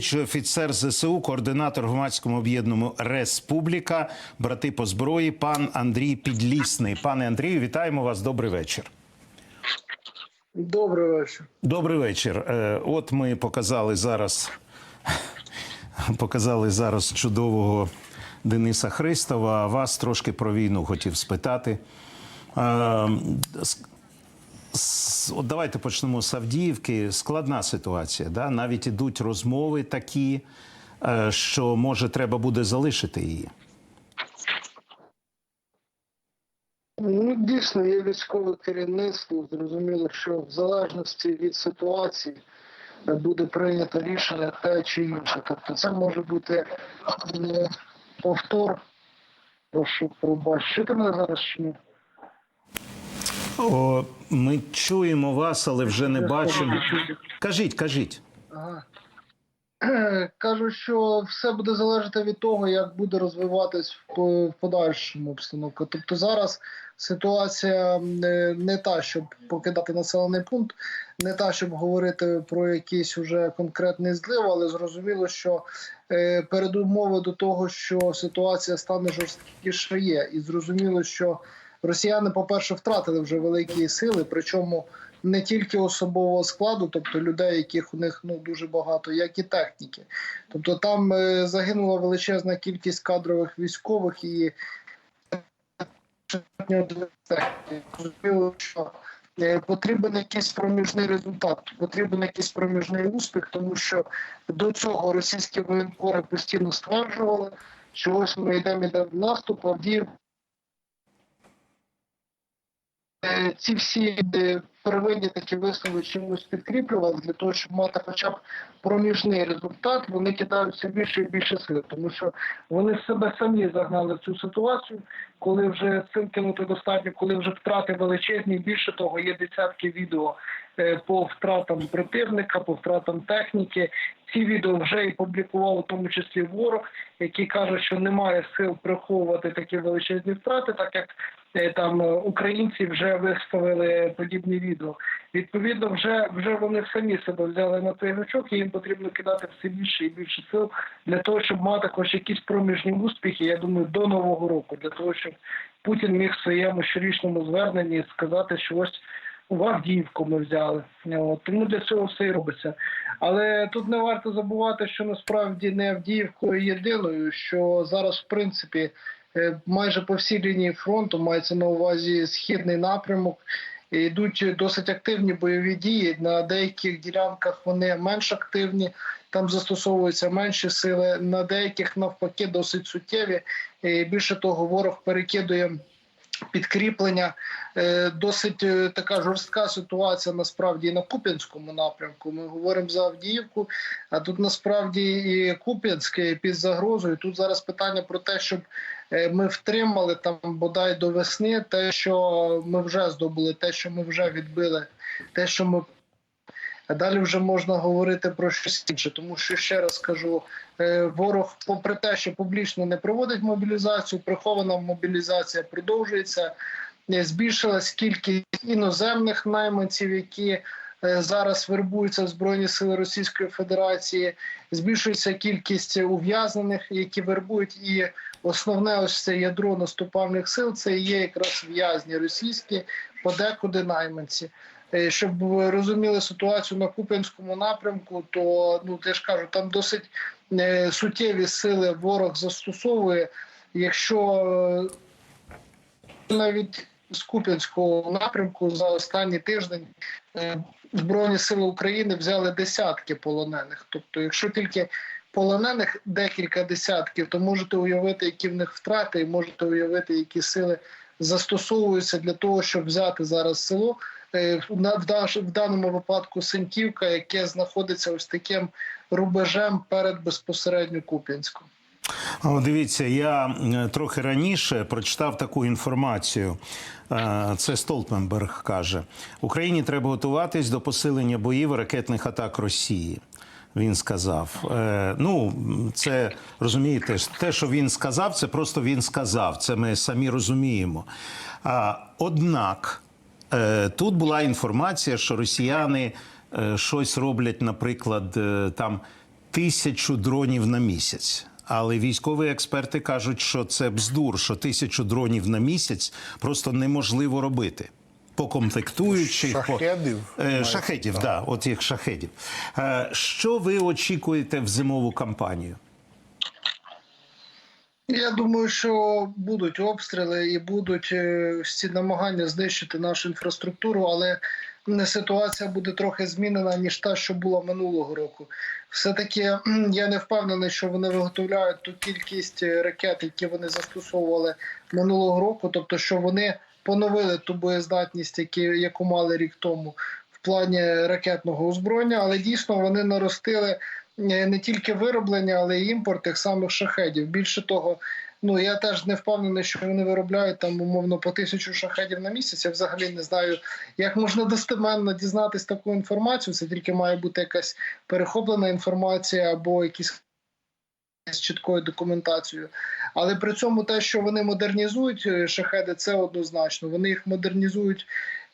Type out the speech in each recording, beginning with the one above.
Що офіцер ЗСУ, координатор громадському об'єднаному Республіка, брати по зброї, пан Андрій Підлісний. Пане Андрію, вітаємо вас. Добрий вечір. Добрий вечір. Добрий вечір. Е, От ми показали зараз, показали зараз чудового Дениса Христова. А вас трошки про війну хотів спитати. От давайте почнемо з Авдіївки. Складна ситуація. Да? Навіть ідуть розмови такі, е, що може треба буде залишити її. Ну, дійсно, є військове керівництво. Зрозуміло, що в залежності від ситуації е, буде прийнято рішення те чи інше. Тобто це може бути е, повтор. Прошу пробачити. Мене зараз чи ні? О, ми чуємо вас, але вже не бачимо. Кажіть, кажіть. Ага. Е, Кажу, що все буде залежати від того, як буде розвиватись в подальшому обстановка. Тобто зараз ситуація не, не та, щоб покидати населений пункт, не та, щоб говорити про якийсь уже конкретний злив, але зрозуміло, що е, передумови до того, що ситуація стане жорсткіше є, і зрозуміло, що росіяни, по-перше, втратили вже великі сили, причому не тільки особового складу, тобто людей, яких у них ну дуже багато, як і техніки. Тобто там е, загинула величезна кількість кадрових військових і. Що е, потрібен якийсь проміжний результат, потрібен якийсь проміжний успіх, тому що до цього російські воєнкори постійно стверджували, що ось ми йдемо йдемо в наступ, Е, ці всі е, первинні такі висновки чимось підкріплювали для того, щоб мати хоча б проміжний результат, вони кидають все більше і більше сил, тому що вони себе самі загнали в цю ситуацію, коли вже цим кинути достатньо, коли вже втрати величезні. Більше того, є десятки відео е, по втратам противника, по втратам техніки. Ці відео вже і публікував у тому числі ворог, який каже, що немає сил приховувати такі величезні втрати, так як е, там е, українці вже виставили подібні відео. Відповідно, вже вже вони самі себе взяли на цей гачок, і їм потрібно кидати все більше і більше сил для того, щоб мати хоч якісь проміжні успіхи. Я думаю, до нового року, для того, щоб Путін міг в своєму щорічному зверненні сказати, що ось в Авдіївку ми взяли. От, тому для цього все і робиться. Але тут не варто забувати, що насправді не Авдіївкою єдиною, що зараз, в принципі, е, майже по всій лінії фронту мається на увазі східний напрямок. Йдуть досить активні бойові дії. На деяких ділянках вони менш активні, там застосовуються менші сили. На деяких навпаки досить суттєві. Більше того, ворог перекидує підкріплення. Е, Досить е, така жорстка ситуація насправді на Куп'янському напрямку. Ми говоримо за Авдіївку, а тут насправді і Куп'янське під загрозою. Тут зараз питання про те, щоб е, ми втримали там бодай до весни, те, що ми вже здобули, те, що ми вже відбили, те, що ми. Далі вже можна говорити про щось інше, тому що ще раз кажу, е, ворог, попри те, що публічно не проводить мобілізацію, прихована мобілізація продовжується. Е, Збільшилась кількість іноземних найманців, які е, зараз вербуються в збройні сили Російської Федерації. Збільшується кількість ув'язнених, які вербують, і основне ось це ядро наступальних сил. Це є якраз в'язні російські, подекуди найманці. Е, Щоб ви розуміли ситуацію на Куп'янському напрямку, то ну я ж кажу, там досить е, суттєві сили ворог застосовує. Якщо е, навіть з Куп'янського напрямку за останній тиждень Збройні сили України взяли десятки полонених. Тобто, якщо тільки полонених декілька десятків, то можете уявити, які в них втрати, і можете уявити, які сили застосовуються для того, щоб взяти зараз село. Е, в даному випадку Синьківка, яке знаходиться ось таким рубежем перед безпосередньо Куп'янськом. Дивіться, я е, трохи раніше прочитав таку інформацію. Е, Це Столтенберг каже: Україні треба готуватись до посилення боїв ракетних атак Росії. Він сказав. Ну, це розумієте, те, що він сказав, це просто він сказав. Це ми самі розуміємо. Однак тут була інформація, що росіяни е, щось роблять, наприклад, е, там тисячу дронів на місяць. Але військові експерти кажуть, що це бздур, що тисячу дронів на місяць просто неможливо робити. По комплектуючих, Шахедів? по, е, шахедів, да, от їх шахедів. Е, що ви очікуєте в зимову кампанію? Я думаю, що будуть обстріли і будуть е, всі намагання знищити нашу інфраструктуру, але ситуація буде трохи змінена ніж та, що була минулого року. Все таки я не впевнений, що вони виготовляють ту кількість е, ракет, які вони застосовували минулого року, тобто що вони поновили ту боєздатність, які, яку мали рік тому в плані ракетного озброєння, але дійсно вони наростили не тільки вироблення, але й імпорт тих самих шахедів. Більше того, ну я теж не впевнений, що вони виробляють там умовно по тисячу шахедів на місяць. Я взагалі не знаю, як можна достеменно дізнатись таку інформацію. Це тільки має бути якась перехоплена інформація або якісь з чіткою документацією. Але при цьому те, що вони модернізують е, шахеди, це однозначно. Вони їх модернізують, е,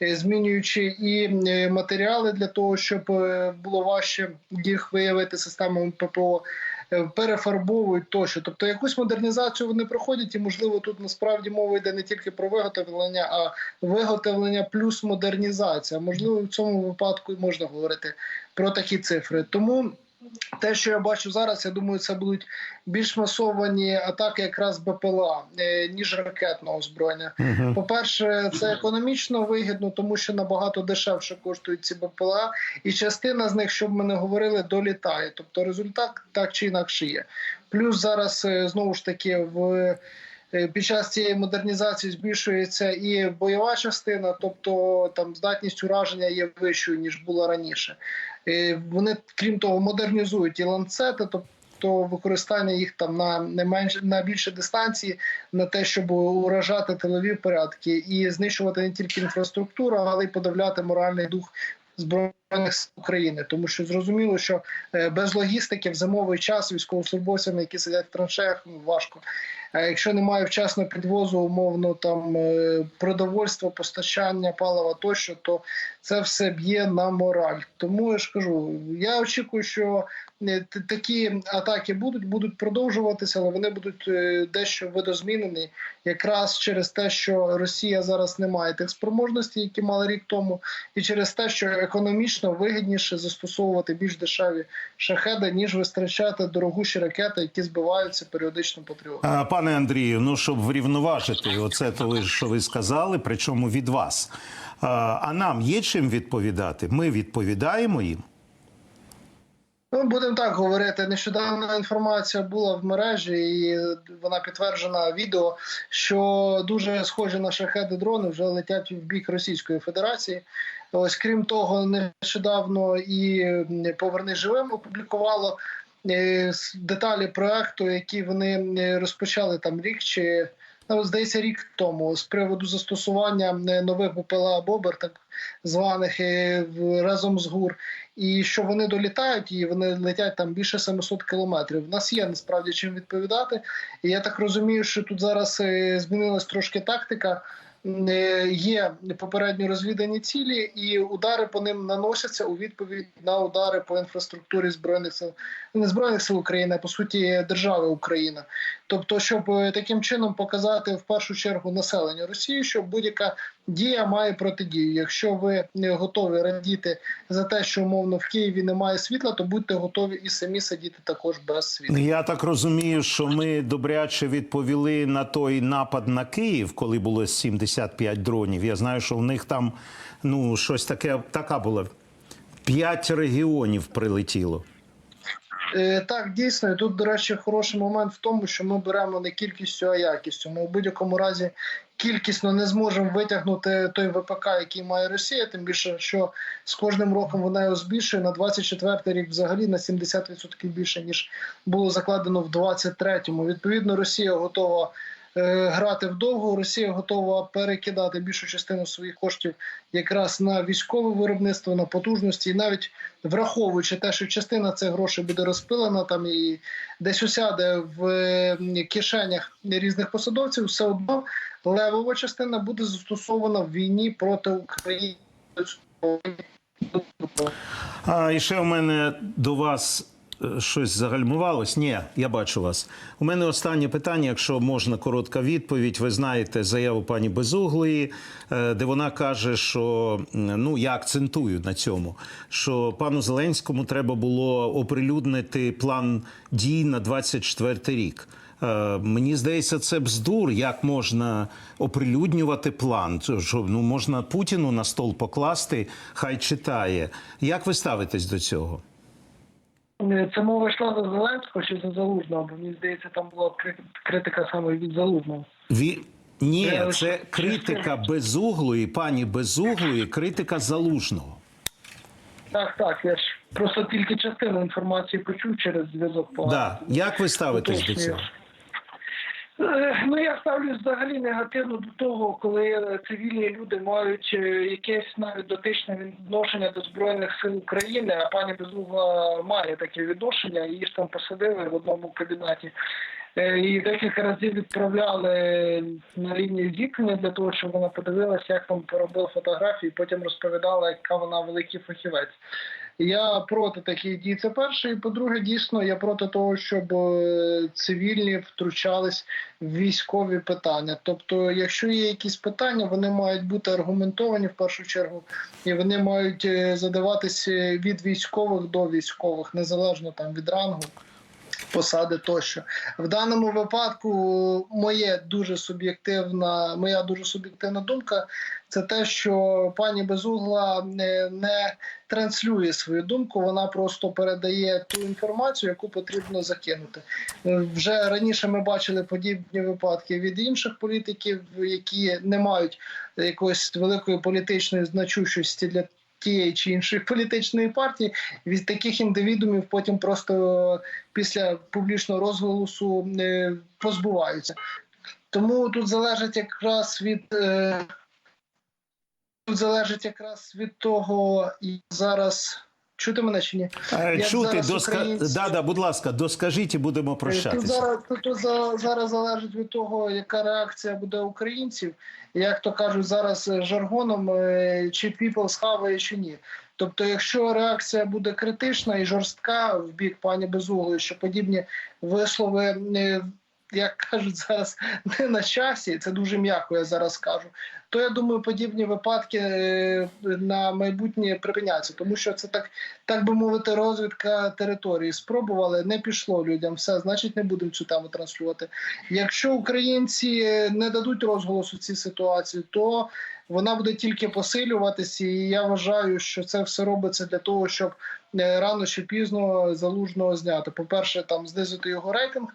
змінюючи і е, матеріали для того, щоб е, було важче їх виявити системами ППО. е, Перефарбовують тощо, тобто якусь модернізацію вони проходять, і можливо тут насправді мова йде не тільки про виготовлення, а виготовлення плюс модернізація. Можливо, в цьому випадку і можна говорити про такі цифри. Тому те, що я бачу зараз, я думаю, це будуть більш масовані атаки якраз БПЛА, е, ніж ракетного озброєння. По-перше, це економічно вигідно, тому що набагато дешевше коштують ці БПЛА, і частина з них, щоб ми не говорили, долітає. Тобто результат так чи інакше є. Плюс зараз е, знову ж таки в. Е, Під час цієї модернізації збільшується і бойова частина, тобто там здатність ураження є вищою ніж була раніше. Е, Вони крім того модернізують і ланцети, тобто використання їх там на не менш на більше дистанції, на те, щоб уражати тилові порядки і знищувати не тільки інфраструктуру, але й подавляти моральний дух сил України, тому що зрозуміло, що е, без логістики в зимовий час військовослужбовцям, які сидять в траншеях, ну, важко. А якщо немає вчасного підвозу, умовно там е, продовольства, постачання, палива тощо, то це все б'є на мораль. Тому я ж кажу, я очікую, що е, такі атаки будуть, будуть продовжуватися, але вони будуть дещо видозмінені, якраз через те, що Росія зараз не має тих спроможностей, які мали рік тому, і через те, що економічно вигідніше застосовувати більш дешеві шахеди, ніж витрачати дорогущі ракети, які збиваються періодично патріотами. А, Пане Андрію, ну щоб врівноважити оце, то що ви сказали, причому від вас. А, а нам є чим відповідати? Ми відповідаємо їм. Ну, будемо так говорити. Нещодавна інформація була в мережі, і вона підтверджена відео, що дуже схожі на шахеди дрони вже летять в бік Російської Федерації. Ось крім того, нещодавно і поверни живим опублікувало е, деталі проекту, які вони е, розпочали там рік чи ну, здається рік тому з приводу застосування нових БПЛА Бобер, так званих е, разом з ГУР і що вони долітають, і вони летять там більше 700 кілометрів. У нас є насправді чим відповідати. І я так розумію, що тут зараз змінилась трошки тактика. Є попередньо розвідані цілі, і удари по ним наносяться у відповідь на удари по інфраструктурі збройних сил не збройних сил України, а по суті держави Україна. Тобто, щоб е, таким чином показати в першу чергу населенню Росії, що будь-яка дія має протидію. Якщо ви не готові радіти за те, що умовно в Києві немає світла, то будьте готові і самі сидіти також без світла. Я так розумію, що ми добряче відповіли на той напад на Київ, коли було 75 дронів. Я знаю, що в них там ну щось таке така була. П'ять регіонів прилетіло. Е, Так, дійсно, і тут, до речі, хороший момент в тому, що ми беремо не кількістю, а якістю. Ми в будь-якому разі кількісно не зможемо витягнути той ВПК, який має Росія, тим більше, що з кожним роком вона його збільшує на 24-й рік взагалі на 70% більше, ніж було закладено в 23-му. Відповідно, Росія готова. Е, Грати вдовго Росія готова перекидати більшу частину своїх коштів якраз на військове виробництво, на потужності, і навіть враховуючи те, що частина цих грошей буде розпилена там і десь усяде в е, кишенях різних посадовців, все одно левова частина буде застосована в війні проти України. І ще в мене до вас Щось загальмувалось? Ні, я бачу вас. У мене останнє питання, якщо можна коротка відповідь. Ви знаєте заяву пані Безуглої, е, де вона каже, що ну я акцентую на цьому, що пану Зеленському треба було оприлюднити план дій на 24 рік. Е, Мені здається, це бздур. Як можна оприлюднювати план? Що ну можна Путіну на стол покласти, хай читає. Як ви ставитесь до цього? Це мова йшла за Зеленського чи за Залужного, бо мені здається, там була критика саме від Залужного. Ві... Ні, Це критика безуглої, пані безуглої, критика залужного. Так, так, я ж просто тільки частину інформації почув через зв'язок Да. Як ви ставитесь до цього? Ну я ставлюсь взагалі негативно до того, коли е, цивільні люди мають е, якесь навіть дотичне відношення до збройних сил України. А пані Безугла має таке відношення. Її ж там посадили в одному кабінеті. Е, І декілька разів відправляли на лінію зіткнення для того, щоб вона подивилася, як там поробила фотографії, потім розповідала, яка вона великий фахівець. Я проти таких дій. Це перше. І по-друге, дійсно, я проти того, щоб е, цивільні втручались в військові питання. Тобто, якщо є якісь питання, вони мають бути аргументовані в першу чергу, і вони мають е, задаватися від військових до військових, незалежно там від рангу. Посади тощо в даному випадку моє дуже суб'єктивна, моя дуже суб'єктивна думка це те, що пані Безугла не, не транслює свою думку, вона просто передає ту інформацію, яку потрібно закинути. Е, Вже раніше ми бачили подібні випадки від інших політиків, які не мають якоїсь великої політичної значущості для. Тієї чи іншої політичної партії від таких індивідумів потім просто після публічного розголосу е, позбуваються. Тому тут залежить якраз від е, тут залежить якраз від того, і зараз чути мене чи ні? Е, Як Чути, зараз доска... українці- да, да, будь ласка, доскажіть і будемо Тут прощатися. зараз, тут, тут за- зараз залежить від того, яка реакція буде українців, як то кажуть зараз е, жаргоном, е, чи people схаває, чи ні. Тобто, якщо реакція буде критична і жорстка в бік пані Безуглої, що подібні вислови, е, як кажуть зараз, не на часі, це дуже м'яко, я зараз кажу. То я думаю, подібні випадки е, на майбутнє припиняться, тому що це так, так би мовити, розвідка території. Спробували, не пішло людям. Все, значить, не будемо цю тему транслювати. Якщо українці не дадуть розголосу цій ситуації, то вона буде тільки посилюватися. І я вважаю, що це все робиться для того, щоб рано чи пізно залужного зняти. По-перше, там знизити його рейтинг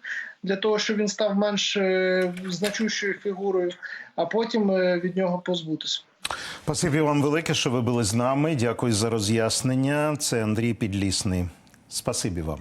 для того, щоб він став менш е, значущою фігурою, а потім е, від нього позбутися. Спасибі вам велике, що ви були з нами. Дякую за роз'яснення. Це Андрій Підлісний. Спасибі вам.